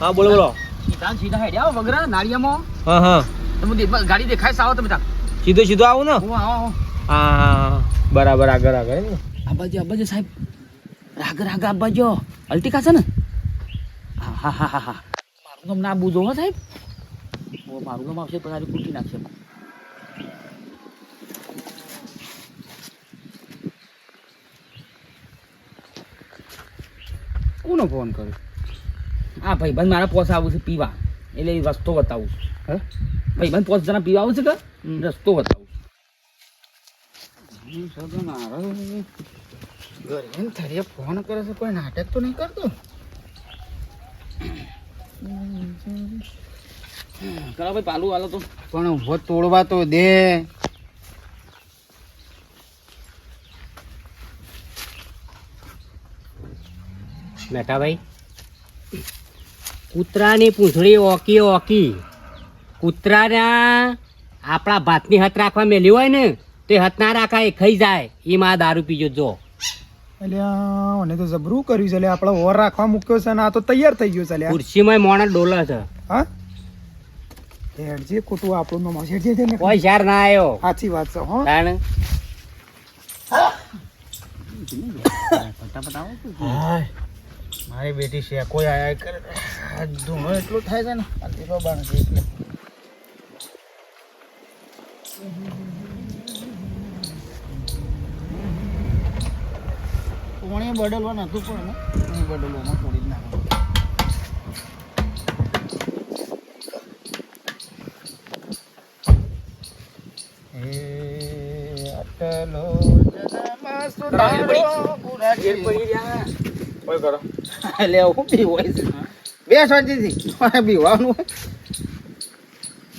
હા બોલો બોલો. સીધા સીધા હેડ્યા વગરા નાળિયામાં હા હા. તમે ગાડી દેખાય સાવ તમે તા સીધો સીધો આવો ને? હું આવો. હા. બરાબર આગળ આગળ ને? આ બાજુ સાહેબ. રાગ રાગ આબાજો. બાજુ અલ્ટિકા છે ને? હા હા હા હા હા. મારું નામ ના બુજો હો સાહેબ. ઓ મારું નામ આવશે પછી કૂટી નાખશે. કોનો ફોન કર્યો? હા ભાઈબંધ મારા પોસ આવું છે પીવા. એટલે એ રસ્તો બતાવું છું. ભાઈ ભાઈબંધ પોસ જણા પીવા આવું છે કે? રસ્તો બતાવું થરીએ ફોન કરે છે કોઈ નાટક તો નહીં કરતો? કરો ભાઈ પાલું હાલો તો. પણ ઊભો તોડવા તો દે. મેઠાભાઈ કૂતરાની પૂંછડી ઓકી ઓકી. કૂતરાના આપણા ભાતની હથ રાખવા મેલી હોય ને તે હથ ના રાખાય ખાઈ જાય. એ માં દારૂ પીજો જો. અલ્યા મને તો જબરું કર્યું છે આપણે ઓર રાખવા મૂક્યો છે ને આ તો તૈયાર થઈ ગયો છે અલ્યા. ખુરશીમાં મોણા ડોલા છે. હા? હેડજે ખોટું આપણું નામ હેડજે ને કોઈ શાર ના આવ્યો સાચી વાત છે હો. મારી બેટી છે કોઈ આયા કરે. ધૂણો એટલો થાય છે ને લીલો બાણ છે એટલે. કોણે બદલવા નતું પણ ને કોણે બદલવામાં થોડી જ નાખો. એ અટલો જન્મ સુધારો. કોઈ કરો. એટલે હું બી હોય છે. બે શાંતિથી મારે બીવાનું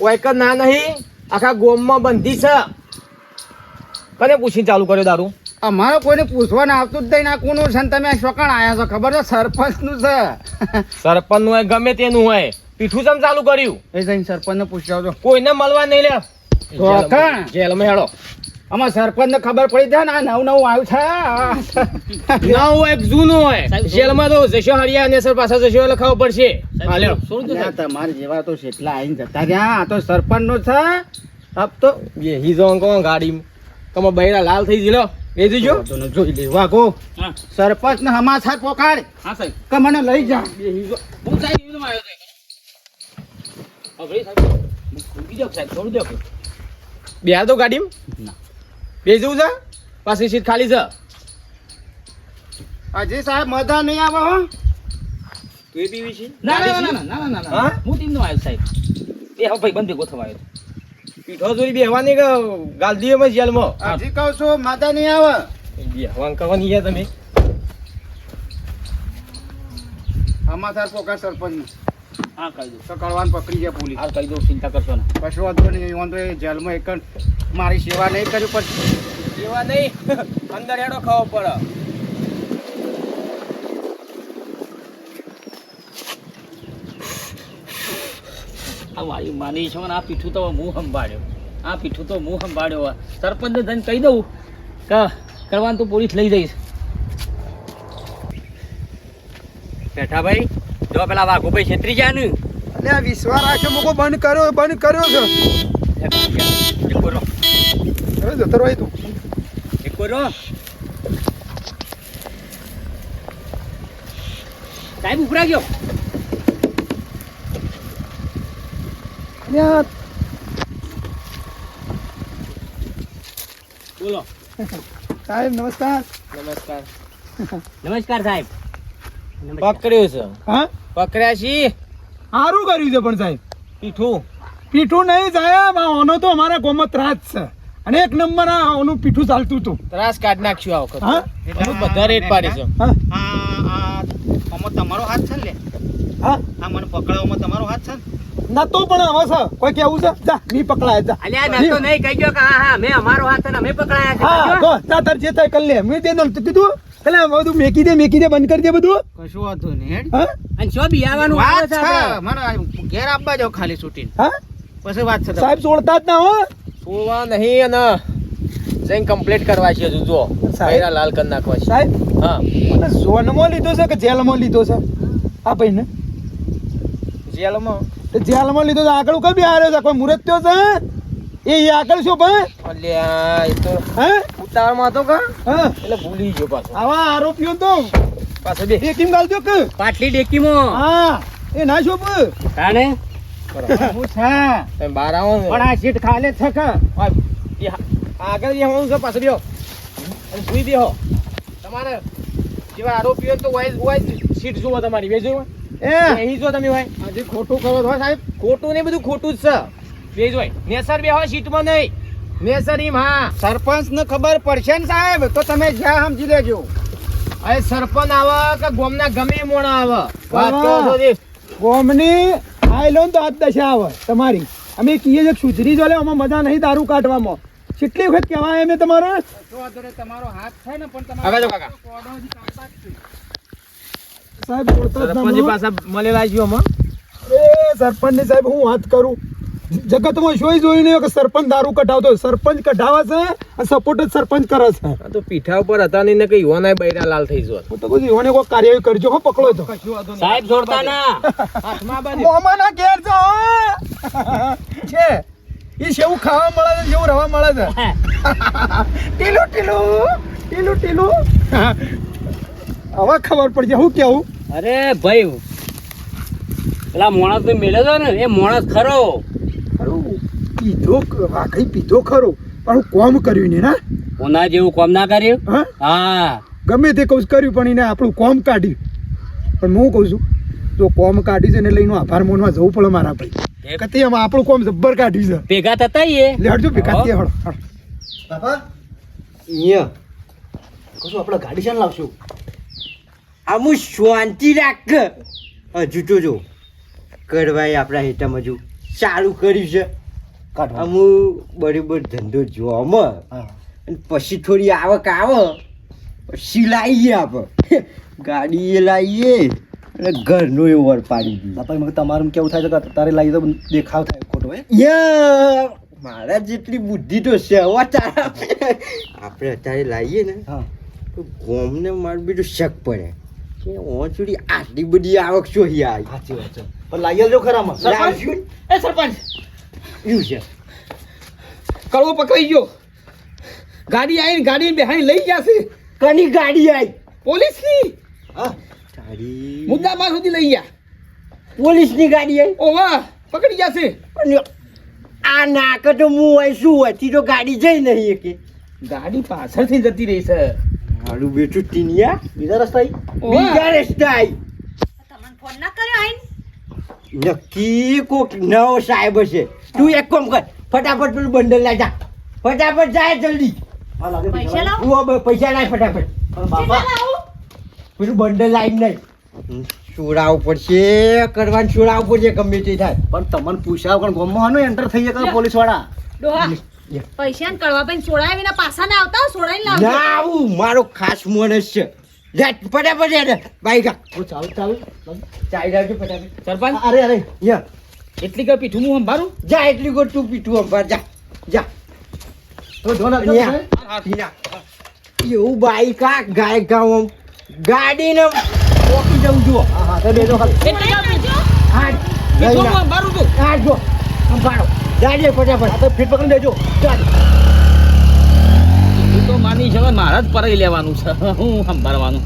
હોય. કે ના નહીં આખા ગોમમાં બંધી છે. કને પૂછીને ચાલુ કર્યો દારૂ? અમારે કોઈને પૂછવાને આવતું જ નહીં ના કોનું છે તમે શોકાણ આયા છો ખબર છે? સરપંચનું છે. સરપંચનું હોય ગમે તેનું હોય. પીઠું ચમ ચાલુ કર્યું? એ જઈને સરપંચને પૂછી આવજો કોઈને મળવા નહીં લે. જેલમાં હેડો. અમારા સરપંચને ખબર પડી જાય ને આ નવું નવું આવ્યું છે. ના એક જૂનું હોય. જેલમાં તો જશો હરિયા અને સર પાછા જશો એટલે ખબર પડશે. તમારે જેવા તો એટલા આવીને જતા રહ્યા. આ તો સરપંચનું છે. અબ તો એ હીજો અંકો ગાડી તમે બૈરા લાલ થઈ ગયેલો. એ જોજો જોઈ લેવા કો સરપંચ ને હમાસર પોકાડ. હા સાહેબ. કે મને લઈ જા. હું સાહેબ એવી આવ્યો સાહેબ સાહેબ છોડી દો. બે તો ગાડીમાં? ના. બે જવું છે? પાછી સીટ ખાલી છે. હજી સાહેબ મજા નહીં આવે હો. તું એ પીવી છે? ના ના ના ના ના ના ના હા? ટીમનો આવ્યો સાહેબ. એ હવે ભાઈ બંધ ભેગો થવા આવ્યો પીઠો ચોરી બેહવાની કે ગાલ દીએ માં જેલમાં હજી કહું છું મજા નહીં આવે. બેહવાન કરવાની યાર તમે. હમાસર પોકાડ સરપંચ. હા કહી દો. તો કળવાન પકડી જાય પોલીસ. હાલ કહી દો ચિંતા કરશો ના કશું વાંધો નહીં વાંધો એ જેલમાં એક મારી સેવા નહીં કરી પણ સેવા નહીં? અંદર હેડો ખાવો પડે. આ વાયુ માની છો ને આ પીઠું તો હું સંભાળ્યો. આ પીઠું તો હું સંભાળ્યો. સરપંચને ધન કહી દઉં કે કરવાનું તો પોલીસ લઈ જઈશ. મેઠાભાઈ જો પેલા વાઘુભાઈ છેતરી જાય ને? અલ્યા વિશ્વાસ રાખ્યો મૂકો બંધ કર્યો બંધ કર્યો છે. કરો હવે જતો રહી તું. એક કરો સાહેબ ઉપરા ગયો. બોલો. સાહેબ નમસ્કાર. નમસ્કાર. નમસ્કાર સાહેબ. પકડ્યો છે. હા? પકડ્યા છીએ સારું કર્યું છે પણ સાહેબ. પીઠું. પીઠું નહીં સાહેબ આનો ઓનો તો અમારા ગોમાં ત્રાસ છે. અને એક નંબર આ ઓનું પીઠું ચાલતું હતું. ત્રાસ કાઢ નાખ્યું આ વખત. હા? બધા રેટ પાડે છે. હા? તમારો હાથ છે ને હા? આ મને પકડવામાં તમારો હાથ છે ને? નતો પણ હવે છે કોઈ કેવું છે? જા ની પકડાય જા. અલ્યા મેં. તો નહીં કહી ગયો કે હા હા મેં અમારો હાથ છે ને અમે પકડાયા છે હા તો જા તાર જે થાય કરી લે. મેં તે નતું કીધું કલે બધું મેકી દે મેકી દે બંધ કરી દે બધું. કશું વાંધો નહીં હેડ. હા? અને શું બી આવવાનું વાત છે મને ઘેર આપવા જાવ ખાલી છૂટીને. હા? પછી વાત છે સાહેબ છોડતા જ ના હો. છોડવા નહીં અને જઈને કમ્પ્લીટ કરવા છે હજુ જો. સાહેબ. લાલ કરી નાખવા છે. સાહેબ? હા. ઝોનમાં લીધો છે કે જેલમાં લીધો છે? આ ભાઈને. જેલમાં તે જેલમાં લીધો તો આગળ કઈ બિહાર્યો છે. કોઈ મુહૂર્ત થયો છે? એ આગળ શું ભાઈ? અલ્યા એ તો હે? ઉતાવળમાં હતો કા? હા? એટલે ભૂલી ગયો પાછો. આવા આરોપીઓ તો પાછો બે. એ કેમ ગાલજો કે. પાટલી ડેકીમાં. હા એ ના શું તાણે? શું છે. તમે બહાર આવો પણ આ સીટ ખાલે છે કે? આગળ બેહવાનું છે પાછો બેહો. અને બેહો. તમારે જેવા આરોપીઓ તો વાય વાય સીટ જુઓ તમારી. બે એ જો તમે ભાઈ. હજી ખોટું કરો છો સાહેબ? ખોટું ને બધું ખોટું જ છે. બે જોઈ નેસર બે હોય સીટમાં નહીં. નેસર ઈમ હા. સરપંચ ને ખબર પડશે ને સાહેબ? તો તમે જ્યાં સમજી લેજો. અરે સરપંચ આવે કે ગોમના ગમે મોણા આવે? વાત છો ગોમની ને તો આજ દશા આવે તમારી. અમે કહીએ છીએ સુધરી જો આમાં મજા નહીં દારૂ કાઢવામાં. કેટલી વખત કહેવાય અમે તમારો? તમારો હાથ છે ને પણ કાકા. સાહેબ જ ના સરપંચ મળો. મળેલા છીએ અમે. એ સરપંચ સાહેબ હું વાત કરું? જગતમાં જોઈ જોઈ નહીં કે સરપંચ દારૂ કઢાવતો સરપંચ કઢાવે છે અને સપોર્ટ જ સરપંચ કરે છે. તો પીઠા ઉપર હતા નહીં ને કઈ યુવાના બૈરા લાલ થઈ હું તો બધું એઓને કોઈ કાર્ય કરજો હો પકડો તો. સાહેબ છોડતા ના. હાથમાં બાંધી ઘેર જાઓ છે. એ સેવું ખાવા મળે છે જેવું રવા મળે છે. ટીલું ટીલું ટીલું ટીલું. હવે ખબર પડશે હું કેવું? અરે ભાઈ પેલા મોણસ તો મેળ્યો હતો ને એ મોણસ ખરો. ખરું. પીધો વાઘઈ પીધો ખરો પણ હું કોમ કર્યું ને ના? કોના જેવું કોમ ના કર્યું? હા? હા. ગમે તે કહું છું કર્યું પણ એને આપણું કોમ કાઢ્યું. પણ હું કહું છું જો કોમ કાઢી છે ને લઈને આભાર મોનમાં જવું પડે મારા ભાઈ. કતી આમાં આપણું કોમ જબ્બર કાઢ્યું છે. ભેગા થતા એ લે હળજો ભેગા થયા હળ હળો. બાપા અહીંયા. કશું આપણે ગાડી શાન લાવશું? આમું શાંતિ રાખ. હજુ તો જો કરવાય આપણા હેઠામાં હજુ ચાલુ કર્યું છે. અમુ બરોબર ધંધો જોમ અને પછી થોડી આવક આવે. પછી લાવીએ આપણે. ગાડી લાવીએ અને ઘરનો એ વર પાડી બાપા મગર તમારું કેવું થાય કે તારે લાવી તો દેખાવ થાય ખોટો હે? મારા જેટલી બુદ્ધિ તો છે હો તારા. આપણે અત્યારે લાવીએ ને હા. તો ગોમને મારું બીજું શક પડે. કે ઓં આટલી બધી આવક શું યાર? સાચી વાત છે. પણ લાયલ જો ખરામાં. ને? એ સરપંચ! યુ છે? કડવો પકડાઈ ગયો. ગાડી આવીને ગાડી બેહાડી લઈ ગયા છે. કની ગાડી આવી પોલીસની. હા. તારી. મુદ્દામાલ સુધી લઈ ગયા. પોલીસની ગાડી આવી ઓ વાહ પકડી જશે છે. આ નાક તો હું હોય શું હોય? તો ગાડી જઈ નહીં કે ગાડી પાછળથી જતી રહી છે. મારું બેટું ટીનિયા? બીજા રસ્તા. બીજા રસ્તા તમને ફોન ના કર્યો આઈને? નક્કી કોક નવો સાહેબ હશે. તું એક કામ કર ફટાફટ પેલું બંડલ લઈ જા. ફટાફટ જાય જલ્દી. પૈસા લાવો. તું હવે પૈસા લાય ફટાફટ. પેલું બંડલ લાઈ નહીં. છોડાવ પડશે કરવાનું છોડાવ પડશે ગમે તે થાય. પણ તમને પૂછાવ પણ ગમવાનું એન્ટર થઈ જાય પોલીસવાળા પૈસા ને કડવા પૈન સોડાય વિના પાછા ના આવતા ના આવું મારો ખાસ માણસ છે. જા ફટાફટ જા. બાઈક ઓ ચાલુ ચાલુ. ચાઈ જાવજો ફટાફટ. સરપંચ? અરે અરે. યા. એટલી કઈ પીઠું હું સંભાળું જા એટલી ગોળ તું પીઠું અંબાર જા જા. તો ના એવું બાઈક આ ગાય ગામ આમ. ગાડીને પોકી જવું જો હા હા તો બેજો ખાલી. એટલી કઈ પીઠું હા સંભાળું છું. હા જો. અંબાડો જાજે ફટાફટ આ તો ફીટ પકડી દેજો ચાલ હું તો માની છે મારા જ પરાઈ લેવાનું છે. હું સંભાળવાનું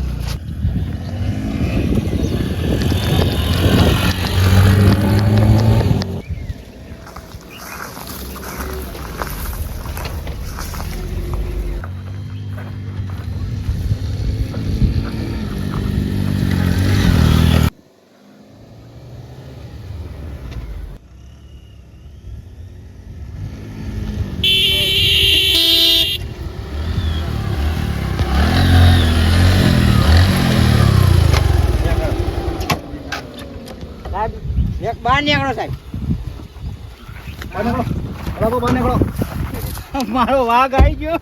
સાહેબ એક બહાર નીકળો સાહેબ. મારો વાઘ આવી ગયો.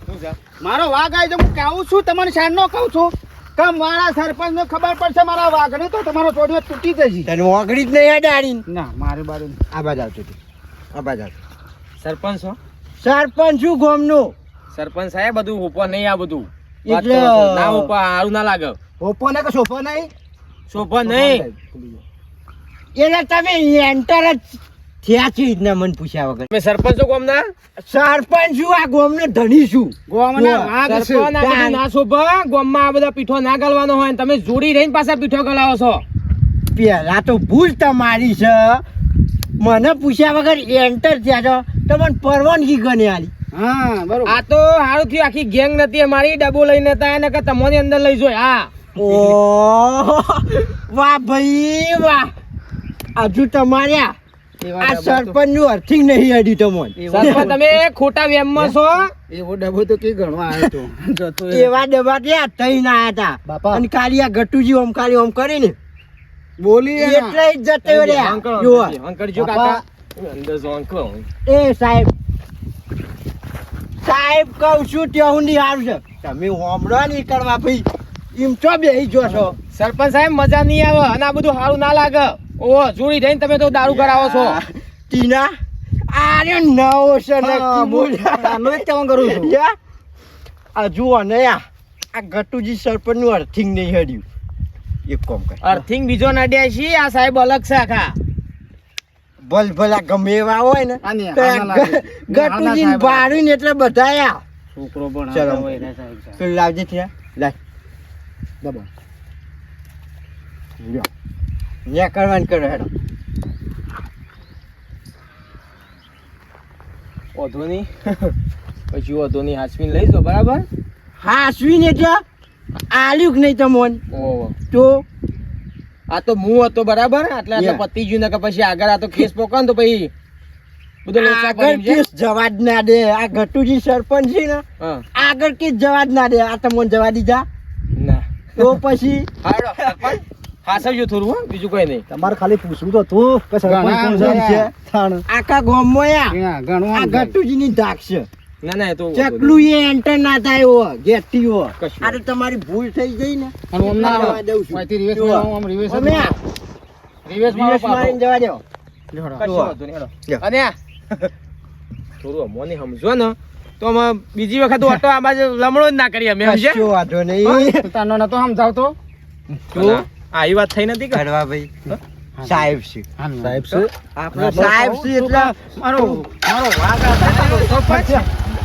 મારો વાઘ આવી હું કહું છું તમને સાહેબ નો કહું છું. કે મારા સરપંચ ને ખબર પડશે મારા વાઘને તો તમારો ચોડીઓ તૂટી જશે. તને વાઘડી જ નહીં અડાડી ના મારું બારું આ બાજુ આવતું હતું આ બાજુ સરપંચ છો? સરપંચ છું ગોમનું? સરપંચ સાહેબ બધું ઉપર નહીં આ બધું. એટલે- ના ઉપર સારું ના લાગે. ઓપ્પો ને કે સોફો નહીં? શોભા નહીં. એટલે તમે એન્ટર જ થયા છે જ ના મને પૂછ્યા વગર. તમે સરપંચ છો ગોમના? સરપંચ છું આ ગોમનો ધણી છું. ગોમના બધું ના શોભા ગામમાં આ બધા પીઠો ના ગળવાનો હોય તમે જોડી રહીને પાછા પીઠો ગલાવો છો. પેલા તો ભૂલ તમારી છે. મને પૂછ્યા વગર એન્ટર થયા છો. તો મને પરવાનગી ગણી આલી. હા બરોબર. આ તો સારું થયું આખી ગેંગ નથી અમારી. ડબો લઈને હતા એને કે તમને અંદર લઈ જોય. હા. ઓ વાહ ભાઈ વાહ. હજુ તમારે આ સરપંચનું અર્થિંગ નહીં અડી તમને તમે ખોટા વેમમાં છો? એવો ડબો તો કઈ ગણવા આવ્યો તો. એ. એવા ડબ્બા ત્યાં તઈ ના હતા બાપા. અને ખાલી આ ગટુજી ઓમ ખાલી ઓમ કરીને. બોલી એટલે જ જતો રહ્યા. જુઓ. અંકલ જો કાકા. અંદર જો અંકલ એ સાહેબ. સાહેબ કહું છું ત્યાં હું હારું છે. તમે હોમડો નહીં કરવા ભાઈ. એમ છો બેહી જો છો. સરપંચ સાહેબ મજા નહીં આવે. અને આ બધું સારું ના લાગે. ઓહો જોડી થઈને તમે તો દારૂ કરાવો છો. ટીના? આરે નવો છે. બોલ. આનો જ કહેવા કરું છું. યા, આ જુઓ ને આ આ ગટુજી સરપંચનું અર્થિંગ નહીં હડ્યું. એક કોમ કર. અર્થિંગ બીજો નડ્યા છે આ સાહેબ અલગ છે આખા. ભલ ભલા ગમે એવા હોય ને ગટુજી ભાડું ને એટલે બધા છોકરો પણ ચલો. ને લાવજે ત્યાં. લાય. દબાણ. ન્યા કરવાનું કરો હેડો. વધુ નહીં પછી વધુ નહીં હાસમીન લઈ જો બરાબર? હા સુઈને એટલે આલ્યું કે નહીં તમોન? તો? આ તો હું હતો બરાબર? એટલે એટલે. પતી ને કે પછી આગળ આ તો કેસ પોકાન તો પછી બધું આગળ કેસ જવા જ ના દે. આ ઘટુજી સરપંચ છે ને આગળ કેસ જવા જ ના દે. આ તમને જવા દીધા. ના. તો પછી? હાસવજો થોડું હો બીજું કોઈ નહીં. તમારે ખાલી પૂછવું તો તું કે સરપંચ કોણ છે આખા ગામમાં યા. ત્યાં ગણવાનું આ ગટુજીની ધાક છે. ના ના તો ચકલું એ એન્ટર ના થાય હો ગેટી હો. આ તો તમારી ભૂલ થઈ ગઈ ને. અને ઓમ ના જવા દઉં છું. અહીંથી reverse માં આમ reverse જ અમે આ મારો. રિવેશ મારો દિવસ મારીને જવા દો. કશું વાંધો નહીં, હેલો. લ્યો. અને થોડું અમોને સમજો ને. તો અમે બીજી વખત ઓટો આ બાજુ લમણો જ ના કરીએ અમે સમજ્યા? વાંધો નહીં. તાનો નતો સમજાવતો? આ એ વાત થઈ નથી કડવા કરવા ભાઈ. સાહેબ છે. સાહેબ છે? આપણો સાહેબ છે એટલે મારો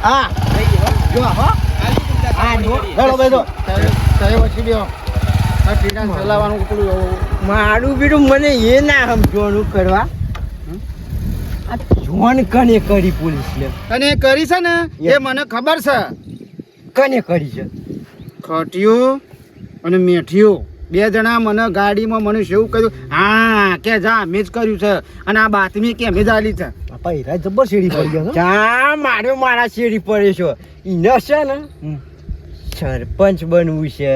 હા. જો હો. હા જો. હેલો ભાઈ સાહેબ વચ્ચે બેહો. ચલાવવાનું પેલું મારું બીડું મને એ ના સમજવાનું કરવા. આ જોન કને કરી પોલીસ ને અને એ કરી છે ને? એ મને ખબર છે. કને કરી છે? ખટ્યું અને મેઠિયો. બે જણા મને ગાડીમાં મને શું કર્યું? હા કે જા મેં જ કર્યું છે. અને આ બાતમી કે મેં આલી છે. બાપા હીરા જબ્બર શેડી પડી ગયો જા ચા માર્યો મારા શેરી પડે છો. ઈને છે ને સરપંચ બનવું છે.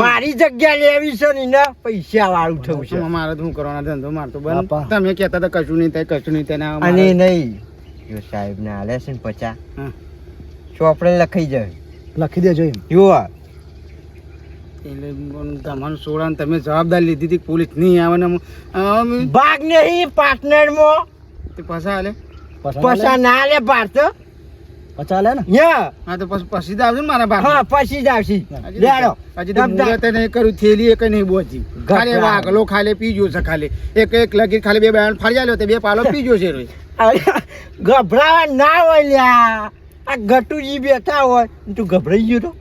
મારી જગ્યા લેવી છે ને ઈને પૈસા વાળું થવું છે. મારે શું કરવાના ધંધો મારતો તો બન તમે કહેતા તો કશું નહીં થાય કશું નહીં થાય અને નહીં. જો સાહેબ ને આલે છે ને પચા. ચોપડે લખાઈ જાય. લખી દેજો એમ. જુઓ. એટલે તમારું સોળા ને તમે જવાબદારી લીધી હતી પોલીસ નહીં આવે ને ભાગ નહીં પાર્ટનરમાં તે પાછા હાલે પૈસા ના લે ભારત પચા લે ને? હા તો પછી પછી જ આવજો ને મારા હા પછી જ આવશે. લેડો. હજી તો મુહૂર્તે નહીં કર્યું થેલી એક નહીં બોજી. ખાલી. વાગલો ખાલી પીજો છે ખાલી. એક એક લગી ખાલી બે બેન ફરી આલ્યો તે બે પાલો પીજો છે રોઈ ગભરાવા ના હોય લ્યા. આ ગટુજી બેઠા હોય. તું ગભરાઈ ગયો તો?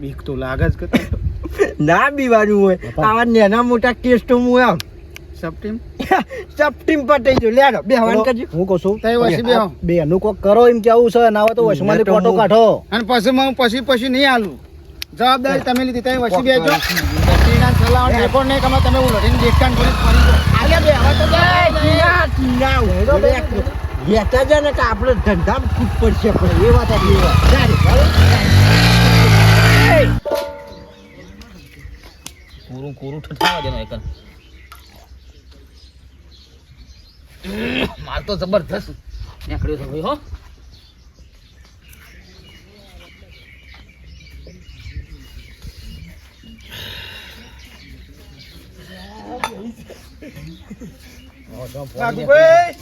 બીક તો લાગે જ કે ના બીવાનું હોય. આવા નાના મોટા તો હું આમ. સપટીમ સપ્ટીમ પટાઈ ગયો લેડો બે હવાન કરજો. હું કહું છું? તઈ વસી બે બે નું કોક કરો એમ કેવું છે ના હોય તો વસમાંથી તો કોટો કાઢો. અને પછી હું પછી પછી નહીં આલું જવાબદારી તમે લીધી તઈ વસી બેજો. ટીના ચલાવવાનું રેકોર્ડ નહીં કમા તમે ઉલટીને દેખાણ જોડે ફરી દો આલે બે હવે તો. ટીના, ટીના, હોય બે બેટા છે ને કે આપણે ધંધામાં ફૂટ પડશે પણ. એ વાત આપણી વાત. કોરું કોરું ઠઠાવા દેનો એકન માર તો જબરદસ્ત નીકળ્યો છે ભાઈ હો. નાગુભાઈ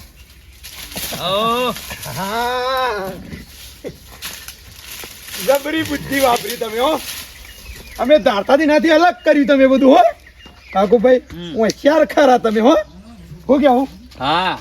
ઓ હા. જબરી બુદ્ધિ વાપરી તમે હો. અમે ધારતાથી નથી અલગ કર્યું તમે બધું હો. કાકુભાઈ હું હોશિયાર ખરા તમે હો. હું કેવું હા?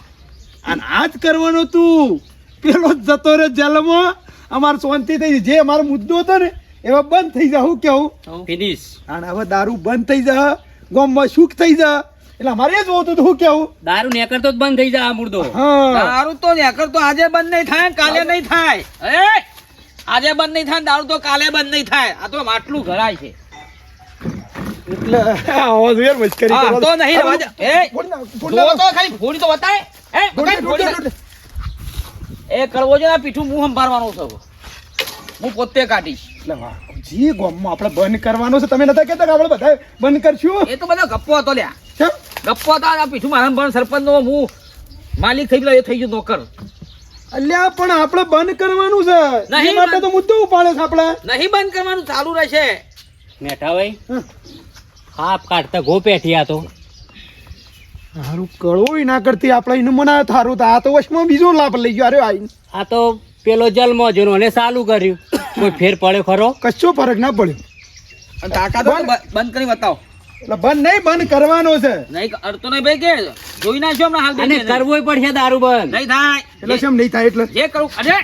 અને આજ કરવાનું તું. પેલો જતો રે જેલમાં. અમારે શાંતિ થઈ જે અમારો મુદ્દો હતો ને એવા બંધ થઈ જાય હું કેવું ફિનિશ અને હવે દારૂ બંધ થઈ જા. ગોમમાં સુખ થઈ જાય એટલે અમારે એ જ હોતું હું કેવું દારૂ નેકરતો કરતો બંધ થઈ જાય આ મુર્દો. હા. દારૂ તો નેકર તો આજે બંધ નહીં થાય કાલે નહીં થાય. એ! આજે બંધ નહીં થાય દારૂ તો કાલે બંધ નહીં થાય આ તો માટલું ઘરાય છે એટલે આવો જ મસ્કરી કરો. તો નહીં રવા દે. એ, ફોડી નાખ, ફોડી જો નાખ. તો ખાલી ફોડી તો બતાય એ ફોડી ફોડી નાખ, નાખ. ફોડી નાખ. એ કરવો છે ને પીઠું હું સંભાળવાનું છે હું પોતે કાઢીશ એટલે વાહ, જી ગામમાં આપણે બંધ કરવાનો છે તમે નતા કહેતા કે આપણે બધા બંધ કરશું એ તો બધો ગપ્પો હતો લ્યા ગપ્પો હતો આ પીઠું મારા પણ હું માલિક થઈ ગયો એ થઈ ગયો નોકર અલ્યા પણ આપણે બંધ કરવાનું છે. નહીં માટે તો મુદ્દો ઉપાડે છે આપણે. નહીં બંધ કરવાનું ચાલુ રહેશે. મેઠાભાઈ ભાઈ હાફ કાઢતા ગો પેઠિયા તો. હારું કળવું ના કરતી આપણે એને મનાય થારું. તો આ તો વશમાં બીજો લાભ લઈ ગયો. અરે આઈ. આ તો પેલો જલમો જેનો અને ચાલુ કર્યું. કોઈ ફેર પડ્યો ખરો? કશો ફરક ના પડ્યો. અને તાકાત તો બંધ કરી બતાવો. એટલે બંધ નહીં બંધ કરવાનો છે. નહીં અડતો નહીં ભાઈ કે જોઈ નાખ્યો હમણાં હાલ અને કરવો પડશે દારૂ બંધ. નહીં થાય. એટલે શું નહીં થાય એટલે? જે કરું અરે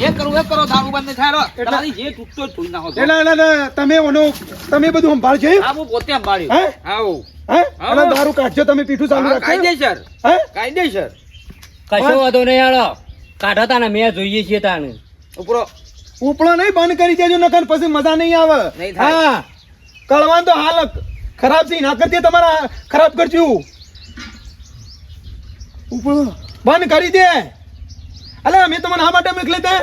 જે કરું એ કરો દારૂ બંધ નહીં થાય. જે તૂટતો જોઈ નાખો એટલે એટલે તમે ઓનો તમે બધું સંભાળજો? હા હું પોતે સંભાળ્યું. હે? આવો. હે? અને દારૂ કાઢજો તમે પીઠું ચાલુ હા, રાખજો. કાયદેસર. હે? કાયદેસર. કશો વાંધો નહીં હાલો. કાઢો તાને મેં જોઈએ છીએ તાને. ઉપરો. ઉપડો નહીં બંધ કરી દેજો નકર પછી મજા નહીં આવે. નહીં થાય. હા. કળવાન તો હાલ ખરાબ છે ના કરતી તમારા ખરાબ કરજો. બંધ કરી દે. અલે અમે તમને આ માટે મોકલે તા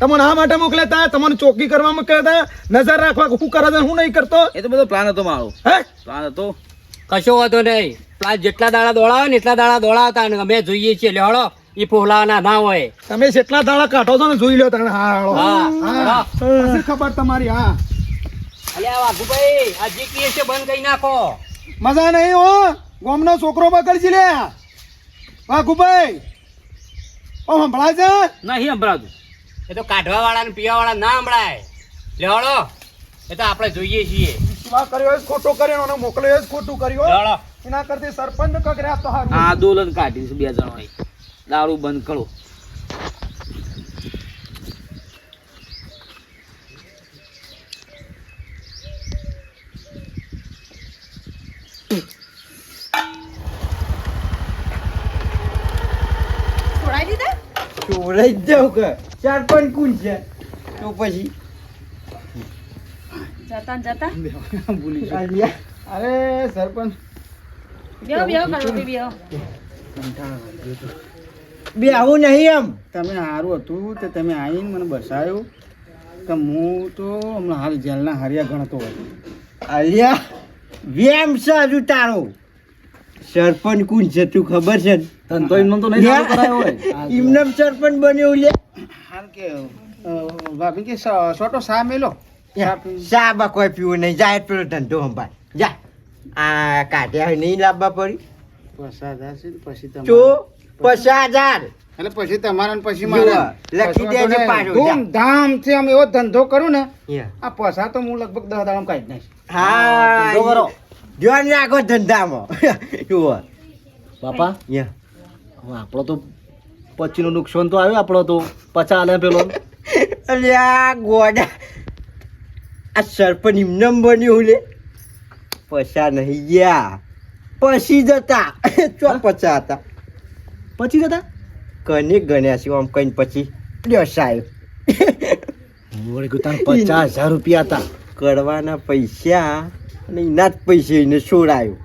તમને આ માટે મોકલે તા તમને ચોકી કરવા મોકલે તા નજર રાખવા શું કરે હું નહીં કરતો. એ તો બધો પ્લાન હતો મારો. હે? પ્લાન હતો. કશો વાંધો નહીં. પ્લાન જેટલા દાડા દોડાવે ને એટલા દાડા દોડાવતા ને અમે જોઈએ છીએ. લે હળો. એ ફોલાવાના ના હોય. તમે જેટલા દાડા કાઢો છો ને જોઈ લો તમે. હા ખબર તમારી હા. અલ્યા વાઘુભાઈ આ જે બંધ કરી નાખો. મજા નહીં હો. ગોમનો છોકરો બગડજી લે. વાઘુભાઈ ઓ સંભળાય છે? નહીં સંભળાતું. એ તો કાઢવા વાળા ને પીવા વાળા ના સંભળાય. લે હળો. એ તો આપણે જોઈએ છીએ. આ કર્યો એ ખોટો કર્યો અને મોકલ્યો એ ખોટું કર્યો હળો. એના કરતી સરપંચ કકર્યા તો આ આંદોલન કાઢીશ બે જણોએ. દારૂ બંધ કરો. ચોરાઈ જાવ કે. ચાર કુલ છે. તો પછી. જતા ને ભૂલી અલ્યા, અરે સરપંચ. બેહો બેહો કરવો બેહો. બે આવું નહીં એમ. તમે સારું હતું તે તમે આવીને મને બસાયો કે હું તો હમણાં હાલ જેલના હારિયા ગણતો હતો. અલ્યા વેમ છે હજુ તારો. સરપંચ કોણ છે તું ખબર છે ને? ધંધો એમનો તો નહીં ચાલુ કરાયો હોય. એમને સરપંચ બન્યો લે. હાલ કે ભાભી કે સોટો સા મેલો? સા બા કોઈ પીવું નહીં. જાય પેલો ધંધો સંભાળ. જા. આ કાઢ્યા નહીં લાવવા પડી? પસાર થશે ને પછી તો પચાસ હજાર એટલે પછી તમારા ને પછી મારા. લખી દેજો પાછો, એવો ધંધો કરું ને આ પૈસા તો હું લગભગ દસ દાડામાં કાઢી નાખીશ. હા ધંધો કરો. ધ્યાન રાખો ધંધામાં. જુઓ બાપા. આપણો તો પછીનું નુકસાન તો આવ્યું આપણો તો પચા આલે પેલો. અલ્યા ગોડા. આ સરપંચ એમને બન્યું લે. પૈસા નહીં ગયા. પછી જતા. ચો પચા હતા. પછી જતા? કને ગણ્યા છે આમ કઈ પછી ગુતાન પચાસ હજાર રૂપિયા હતા. કરવાના પૈસા. અને એના જ પૈસા એને છોડાયો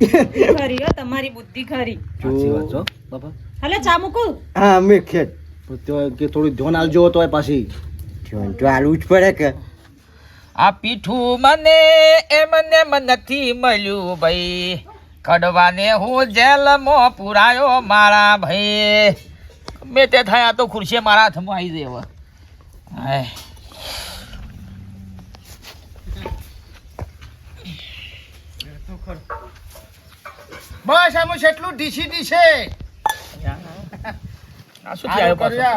ખરી હો તમારી બુદ્ધિ ખરી. સાચી વાત છો બાપા. હાલે ચા મૂકું? હા મેં ખેત. તો કે થોડું ધ્યાન આલજો તો પાછી. ધ્યાન તો આલવું જ પડે કે. આ પીઠું મને એ મને મન નથી મળ્યું ભાઈ. કડવાને હું જેલમાં પુરાયો મારા ભાઈ. મેં તે થયા તો ખુરશી મારા હાથમાં આવી જાય હવે. બસ આમ એટલું ડીસી ડીસે?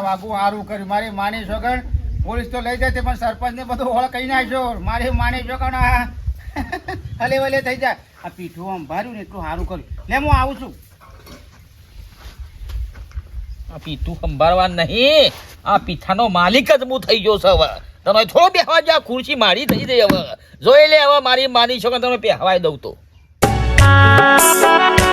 વાગુ સારું કર્યું મારી માની છોકર પોલીસ તો લઈ જાય તે પણ સરપંચ ને બધું હોળ કહી નાખ્યો મારી માની છોકર હલે વલે થઈ જાય. આ પીઠું આમ ભર્યું ને એટલું સારું કર્યું. લે હું આવું છું. આ પીઠું સંભાળવા નહીં. આ પીઠાનો માલિક જ હું થઈ ગયો છે હવે. તમે થોડો બેહવા જો ખુરશી મારી થઈ ગઈ હવે. જોઈ લે હવે મારી માની છો તમે પહેવાય દઉં તો. Thank you.